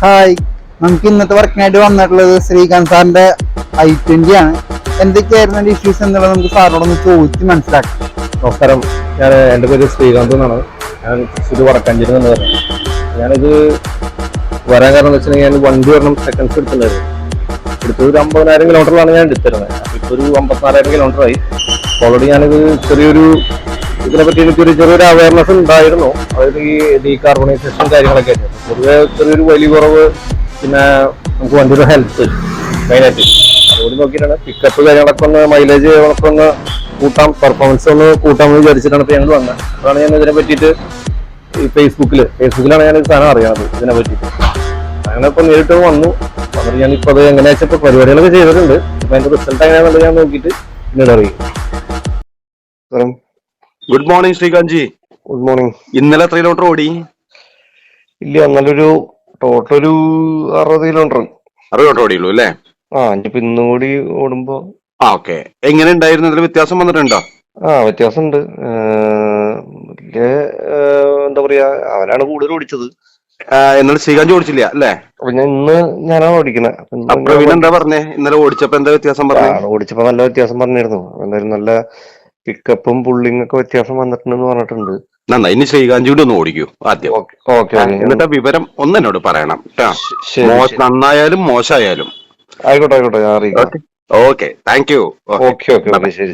Hi നമുക്ക് ഇന്നത്തെ വർക്കിനായിട്ട് വന്നിട്ടുള്ളത് ശ്രീകാന്ത് സാറിന്റെ ഐ ട്വന്റി ആണ്. എന്തൊക്കെയായിരുന്നു അതിന്റെ ഇഷ്യൂസ് എന്നുള്ളത് നമുക്ക് സാറിനോടൊന്ന് ചോദിച്ച് മനസ്സിലാക്കാം. നമസ്കാരം. ഞാൻ എന്റെ പേര് ശ്രീകാന്ത് എന്നാണ്. ഞാൻ തൃശ്ശൂർ വടക്കാഞ്ചേരി എന്ന് പറഞ്ഞു ഞാനിത് വരാൻ കാരണം എന്ന് വെച്ചിട്ടുണ്ടെങ്കിൽ ഞാൻ വണ്ടി വരണം സെക്കൻഡ്സ് എടുത്തിട്ടുണ്ടായിരുന്നു. എടുത്തത് ഒരു അമ്പതിനായിരം കിലോമീറ്ററിലാണ് ഞാൻ എടുത്തിരുന്നത്. ഇപ്പോൾ ഒരു അമ്പത്തിനാലായിരം കിലോമീറ്റർ ആയി. ഓൾറെഡി ഞാനിത് ചെറിയൊരു ഇതിനെപ്പറ്റി എനിക്കൊരു ചെറിയൊരു അവയർനെസ് ഉണ്ടായിരുന്നു. അതായത് ഈ ഡീകാർബണൈസേഷൻ കാര്യങ്ങളൊക്കെ ആയിട്ട്. പൊതുവെ ചെറിയൊരു വലിയ കുറവ് പിന്നെ നമുക്ക് വണ്ടിയുടെ ഹെൽത്ത് മെയിനായിട്ട് അതുകൊണ്ട് നോക്കിയിട്ടാണ് പിക്കപ്പ് കാര്യങ്ങളൊക്കെ ഒന്ന് മൈലേജ് ഒക്കെ ഒന്ന് കൂട്ടാം പെർഫോമൻസ് ഒന്ന് കൂട്ടാം എന്ന് വിചാരിച്ചിട്ടാണ് ഇപ്പോൾ ഞങ്ങൾ വന്നത് അതാണ് ഞാൻ ഇതിനെ പറ്റിയിട്ട് ഈ ഫേസ്ബുക്കിൽ ഫേസ്ബുക്കിലാണ് ഞാൻ ഈ സാധനം അറിയാറ് ഇതിനെ പറ്റിയിട്ട്. അങ്ങനെ ഇപ്പം നേരിട്ട് വന്നു. എന്നിട്ട് ഞാൻ ഇപ്പോൾ അത് എങ്ങനെയാ വെച്ചാൽ ഇപ്പൊ പരിപാടികളൊക്കെ ചെയ്തിട്ടുണ്ട്. അപ്പം അതിന്റെ റിസൾട്ട് എങ്ങനെയാണെന്നുള്ളത് ഞാൻ നോക്കിയിട്ട് പിന്നീട് അറിയും. Good morning Srikanth ji good morning ഇന്നലെ എത്ര കിലോമീറ്റർ ഓടി? ഇല്ല നല്ലൊരു ടോട്ടൽ ഒരു അറുപത് കിലോമീറ്റർ അറുപത് കിലോമീറ്റർ ഓടിയുള്ളൂ അല്ലേ? ആ ഇനിയിപ്പോ ഇന്നും കൂടി ഓടുമ്പോ. ആ ഓക്കെ എങ്ങനെ ഉണ്ടായിരുന്നു? ഇതിൽ വ്യത്യാസം വന്നിട്ടുണ്ടോ? ആ വ്യത്യാസമുണ്ട്. വലിയ എന്താ പറയാ അവനാണ് കൂടുതൽ ഓടിച്ചത്. എന്നാൽ ശ്രീകാന്ത് ഓടിച്ചില്ല അല്ലേ? അപ്പൊ ഞാൻ ഇന്ന് ഞാനാണ് ഓടിക്കുന്നത് പ്രവീൺ എന്താ പറഞ്ഞേ? ഇന്നലെ ഓടിച്ചപ്പോ എന്താ വ്യത്യാസം പറഞ്ഞു? ഓടിച്ചപ്പോ നല്ല വ്യത്യാസം പറഞ്ഞിരുന്നു. എന്തായാലും നല്ല പിക്കപ്പും പുള്ളിങ് ഒക്കെ വ്യത്യാസം വന്നിട്ടുണ്ടെന്ന് പറഞ്ഞിട്ടുണ്ട്. നന്നായി. ഇനി ശ്രീകാന്ത് കൂടി ഒന്ന് ഓടിക്കൂ ആദ്യം. ഓക്കെ എന്നിട്ട് വിവരം ഒന്ന് എന്നോട് പറയണം നന്നായാലും മോശമായാലും. ആയിക്കോട്ടെ ആയിക്കോട്ടെ ഞാൻ അറിയിക്കാം. Okay. Thank you. Okay. Okay ശരി